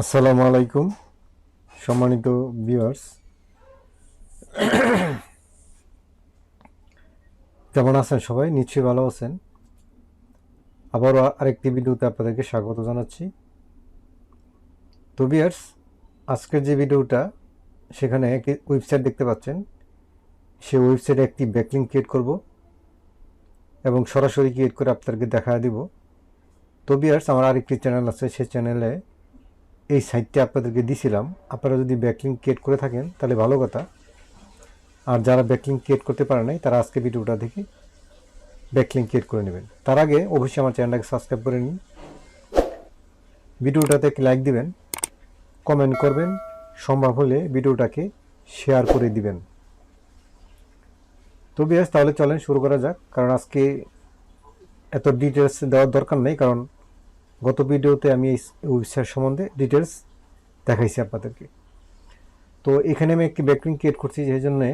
আসসালামু আলাইকুম, সম্মানিত ভিউয়ার্স কেমন আছেন সবাই? নিশ্চয়ই ভালো আছেন। আবারও আরেকটি ভিডিওতে আপনাদেরকে স্বাগত জানাচ্ছি। তো ভিউয়ার্স আজকের যে ভিডিওটা, সেখানে একটি ওয়েবসাইট দেখতে পাচ্ছেন। সেই ওয়েবসাইটে একটি ব্যাকলিং ক্রিয়েট করব এবং সরাসরি ক্রিয়েট করে আপনাদেরকে দেখা দিব। তো ভিউয়ার্স আমার আরেকটি চ্যানেল আছে, সেই চ্যানেলে এই সাইটটা আপনাদেরকে দিছিলাম। আপনারা যদি ব্যাকলিং ক্রিয়েট করে থাকেন, তাহলে ভালো কথা। আর যারা ব্যাকলিং ক্রিয়েট করতে পারে নাই, তারা আজকে ভিডিওটা দেখে ব্যাকলিং ক্রিয়েট করে নেবেন। তার আগে অবশ্যই আমার চ্যানেলটাকে সাবস্ক্রাইব করে নিন। ভিডিওটাতে লাইক দিবেন কমেন্ট করবেন, সম্ভব হলে ভিডিওটাকে শেয়ার করে দিবেন। তো বেশ, তাহলে চলেন শুরু করা যাক, কারণ আজকে এত ডিটেলস দেওয়ার দরকার নেই, কারণ গত ভিডিওতে আমি এই ওয়েবসাইট সম্বন্ধে ডিটেলস দেখাইছি আপনাদেরকে। তো এখানে আমি একটি ব্যাকলিং ক্রিয়েট করছি সেই জন্যে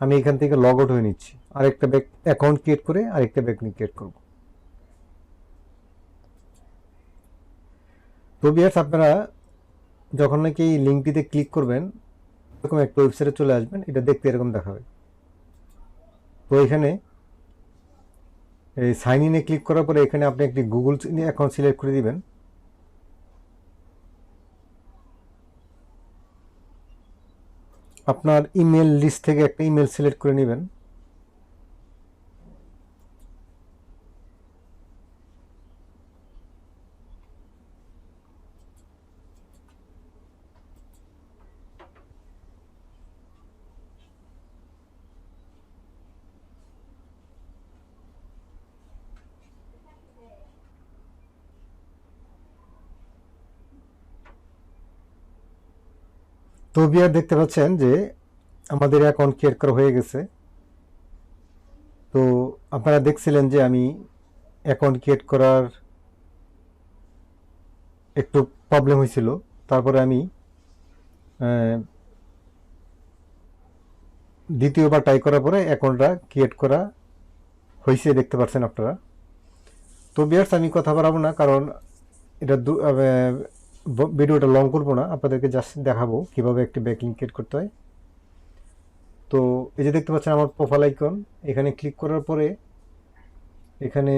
আমি এখান থেকে লগ আউট হয়ে নিচ্ছি। আরেকটা ব্যাক অ্যাকাউন্ট ক্রিয়েট করে আরেকটা ব্যাকলিং ক্রিয়েট করব। তো বিয়ার্স আপনারা যখন নাকি এই লিঙ্কটিতে ক্লিক করবেন, এরকম একটা ওয়েবসাইটে চলে আসবেন, এটা দেখতে এরকম দেখাবে। তো এখানে এই সাইন ইনে ক্লিক করার পরে এখানে আপনি একটি গুগল অ্যাকাউন্ট সিলেক্ট করে দিবেন। আপনার ইমেল লিস্ট থেকে একটা ইমেল সিলেক্ট করে নেবেন। তো বিয়ার দেখতে পাচ্ছেন যে আমাদের অ্যাকাউন্ট ক্রিয়েট করা হয়ে গেছে। তো আপনারা দেখছিলেন যে আমি অ্যাকাউন্ট ক্রিয়েট করার একটু প্রবলেম হয়েছিল। তারপরে আমি দ্বিতীয়বার ট্রাই করার পরে অ্যাকাউন্টটা ক্রিয়েট করা হয়েছে দেখতে পাচ্ছেন আপনারা। তো বিয়ার্স, আমি কথা বাড়াবো না কারণ এটা ভিডিওটা লং করব না, আপনাদেরকে জাস্ট দেখাবো কীভাবে একটি ব্যাকিং ক্রিয়েট করতে হয়। তো এই যে দেখতে পাচ্ছেন আমার প্রোফাইল আইকন এখানে ক্লিক করার পরে এখানে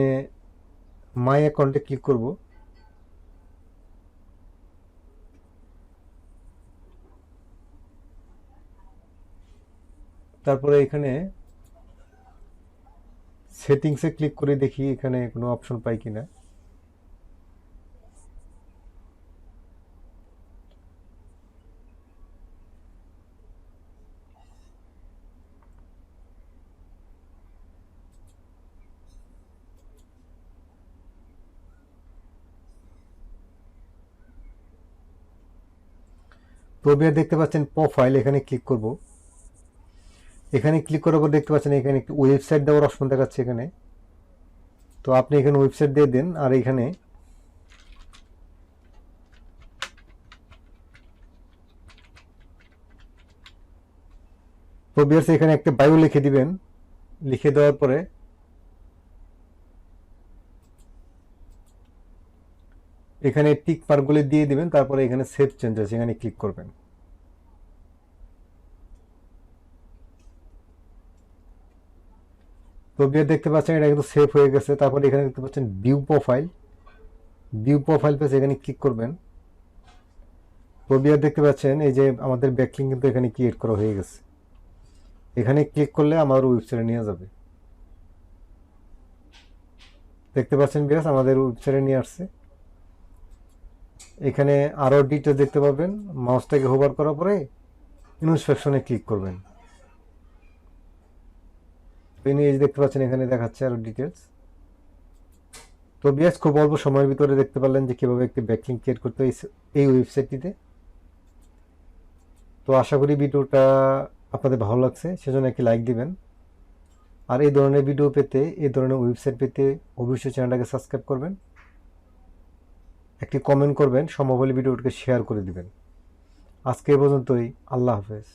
মাই অ্যাকাউন্টে ক্লিক করব। তারপরে এখানে সেটিংসে ক্লিক করে দেখি এখানে কোনো অপশন পাই কিনা। প্রবিয়ার দেখতে পাচ্ছেন প্রোফাইল এখানে ক্লিক করব। এখানে ক্লিক করার পর দেখতে পাচ্ছেন এখানে একটি ওয়েবসাইট দেওয়ার অপশন দেখাচ্ছে এখানে। তো আপনি এখানে ওয়েবসাইট দিয়ে দেন, আর এখানে প্রবিয়ার্স এখানে একটা বায়ু লিখে দিবেন। লিখে দেওয়ার পরে এখানে টিক মার্কগুলি দিয়ে দিবেন, তারপরে এখানে সেভ চেঞ্জেস এখানে ক্লিক করবেন। প্রক্রিয়া দেখতে পাচ্ছেন, এটা কিন্তু সেভ হয়ে গেছে। তারপরে এখানে দেখতে পাচ্ছেন view profile view profile page এখানে ক্লিক করবেন। প্রক্রিয়া দেখতে পাচ্ছেন, এই যে আমাদের ব্যাকলিং কিন্তু এখানে ক্রিয়েট করা হয়ে গেছে। এখানে ক্লিক করলে আমার ওয়েবসাইটে নিয়ে যাবে। দেখতে পাচ্ছেন বিরাজ, আমাদের ওয়েবসাইটে নিয়ে আসছে। এখানে আরও ডিটেলস দেখতে পাবেন মাউসটাকে হোভার করার পরে ইনস্পেকশনে ক্লিক করবেন। এই যে দেখতে পাচ্ছেন, এখানে দেখাচ্ছে আরও ডিটেলস তো বিয়াস, খুব অল্প সময়ের ভিতরে দেখতে পারলেন যে কীভাবে একটি ব্যাকলিং ক্রিয়েট করতে এই ওয়েবসাইটটিতে তো আশা করি ভিডিওটা আপনাদের ভালো লাগছে, সেজন্য একটি লাইক দিবেন। আর এই ধরনের ভিডিও পেতে, এই ধরনের ওয়েবসাইট পেতে অবশ্যই চ্যানেলটাকে সাবস্ক্রাইব করবেন। একটি কমেন্ট করবেন সম্ভব হলে ভিডিওটিকে শেয়ার করে দিবেন। আজকে এ পর্যন্তই আল্লাহ হাফেজ।